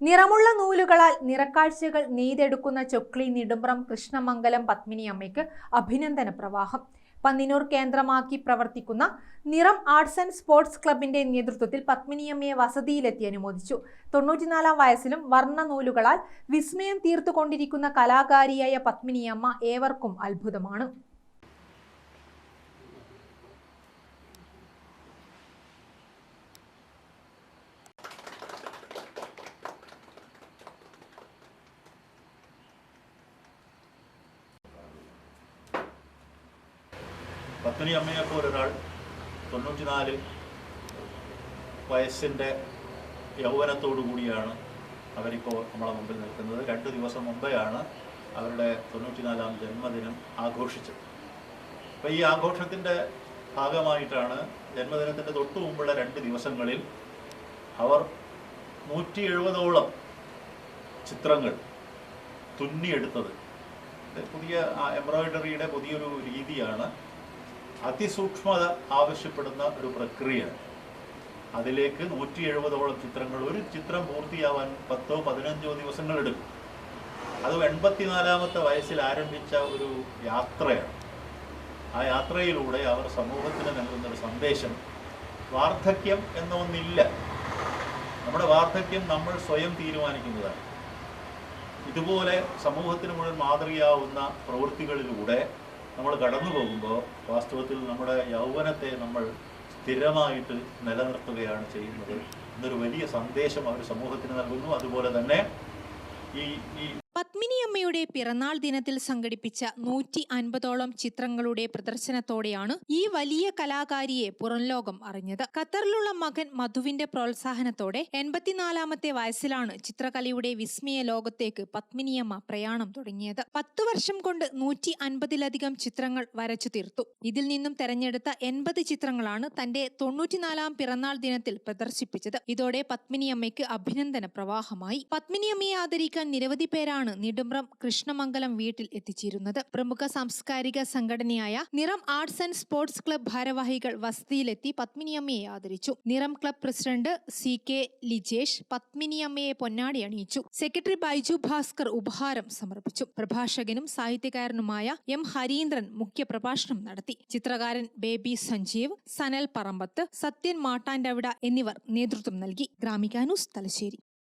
നിറമുള്ള നൂലുകളാൽ നിറക്കാഴ്ചകൾ നെയ്തെടുക്കുന്ന ചൊക്ലി നെടുമ്പ്രം കൃഷ്ണമംഗലം പത്മിനി അമ്മയ്ക്ക് അഭിനന്ദന പ്രവാഹം. പന്നിനൂർ കേന്ദ്രമാക്കി പ്രവർത്തിക്കുന്ന നിറം ആർട്സ് ആൻഡ് സ്പോർട്സ് ക്ലബിന്റെ നേതൃത്വത്തിൽ പത്മിനിയമ്മയെ വസതിയിലെത്തി അനുമോദിച്ചു. തൊണ്ണൂറ്റിനാലാം വയസ്സിലും വർണ നൂലുകളാൽ വിസ്മയം തീർത്തുകൊണ്ടിരിക്കുന്ന കലാകാരിയായ പത്മിനിയമ്മ ഏവർക്കും അത്ഭുതമാണ്. പത്നി അമ്മയെ പോലൊരാൾ തൊണ്ണൂറ്റിനാല് വയസ്സിന്റെ യൗവനത്തോടു കൂടിയാണ് അവരിപ്പോൾ നമ്മളെ മുമ്പിൽ നിൽക്കുന്നത്. രണ്ട് ദിവസം മുമ്പെയാണ് അവരുടെ തൊണ്ണൂറ്റിനാലാം ജന്മദിനം ആഘോഷിച്ചത്. അപ്പോൾ ഈ ആഘോഷത്തിന്റെ ഭാഗമായിട്ടാണ് ജന്മദിനത്തിന്റെ തൊട്ടു മുമ്പുള്ള രണ്ട് ദിവസങ്ങളിൽ അവർ നൂറ്റി എഴുപതോളം ചിത്രങ്ങൾ തുന്നിയെടുത്തത്. പുതിയ എംബ്രോയിഡറിയുടെ പുതിയൊരു രീതിയാണ്. അതിസൂക്ഷ്മത ആവശ്യപ്പെടുന്ന ഒരു പ്രക്രിയ അതിലേക്ക് നൂറ്റി എഴുപതോളം ചിത്രങ്ങൾ ഒരു ചിത്രം പൂർത്തിയാവാൻ പത്തോ പതിനഞ്ചോ ദിവസങ്ങൾ എടുക്കും. അത് എൺപത്തിനാലാമത്തെ വയസ്സിൽ ആരംഭിച്ച ഒരു യാത്രയാണ്. ആ യാത്രയിലൂടെ അവർ സമൂഹത്തിന് നൽകുന്ന ഒരു സന്ദേശം വാർദ്ധക്യം എന്നൊന്നില്ല. നമ്മുടെ വാർദ്ധക്യം നമ്മൾ സ്വയം തീരുമാനിക്കുന്നതാണ്. ഇതുപോലെ സമൂഹത്തിന് മുഴുവൻ മാതൃകയാവുന്ന പ്രവൃത്തികളിലൂടെ നമ്മൾ കടന്നു പോകുമ്പോൾ വാസ്തവത്തിൽ നമ്മുടെ യൗവനത്തെ നമ്മൾ സ്ഥിരമായിട്ട് നിലനിർത്തുകയാണ് ചെയ്യുന്നത്. എന്നൊരു വലിയ സന്ദേശം അവർ സമൂഹത്തിന് നൽകുന്നു. അതുപോലെ തന്നെ ഈ ഈ പത്മിനിയമ്മയുടെ പിറന്നാൾ ദിനത്തിൽ സംഘടിപ്പിച്ച നൂറ്റി അൻപതോളം ചിത്രങ്ങളുടെ പ്രദർശനത്തോടെയാണ് ഈ വലിയ കലാകാരിയെ പുറംലോകം അറിഞ്ഞത്. ഖത്തറിലുള്ള മകൻ മധുവിന്റെ പ്രോത്സാഹനത്തോടെ എൺപത്തിനാലാമത്തെ വയസ്സിലാണ് ചിത്രകലയുടെ വിസ്മയ ലോകത്തേക്ക് പത്മിനിയമ്മ പ്രയാണം തുടങ്ങിയത്. പത്തു വർഷം കൊണ്ട് നൂറ്റി അൻപതിലധികം ചിത്രങ്ങൾ വരച്ചു തീർത്തു. ഇതിൽ നിന്നും തെരഞ്ഞെടുത്ത എൺപത് ചിത്രങ്ങളാണ് തന്റെ തൊണ്ണൂറ്റിനാലാം പിറന്നാൾ ദിനത്തിൽ പ്രദർശിപ്പിച്ചത്. ഇതോടെ പത്മിനിയമ്മയ്ക്ക് അഭിനന്ദന പ്രവാഹമായി. പത്മിനിയമ്മയെ ആദരിക്കാൻ നിരവധി പേരാണ് നെടുമ്പ്രം കൃഷ്ണമംഗലം വീട്ടിൽ എത്തിച്ചിരുന്നത്. പ്രമുഖ സാംസ്കാരിക സംഘടനയായ നിറം ആർട്സ് ആൻഡ് സ്പോർട്സ് ക്ലബ് ഭാരവാഹികൾ വസതിയിലെത്തി പത്മിനിയമ്മയെ ആദരിച്ചു. Niram club president C K Lijesh പത്മിനിയമ്മയെ പൊന്നാടി അണിയിച്ചു. സെക്രട്ടറി ബൈജു ഭാസ്കർ ഉപഹാരം സമർപ്പിച്ചു. പ്രഭാഷകനും സാഹിത്യകാരനുമായ എം ഹരീന്ദ്രൻ മുഖ്യപ്രഭാഷണം നടത്തി. ചിത്രകാരൻ ബേബി സഞ്ജീവ് സനൽ പറമ്പത്ത് സത്യൻ മാട്ടാൻഡവിട എന്നിവർ നേതൃത്വം നൽകി. ഗ്രാമിക ന്യൂസ് തലശ്ശേരി.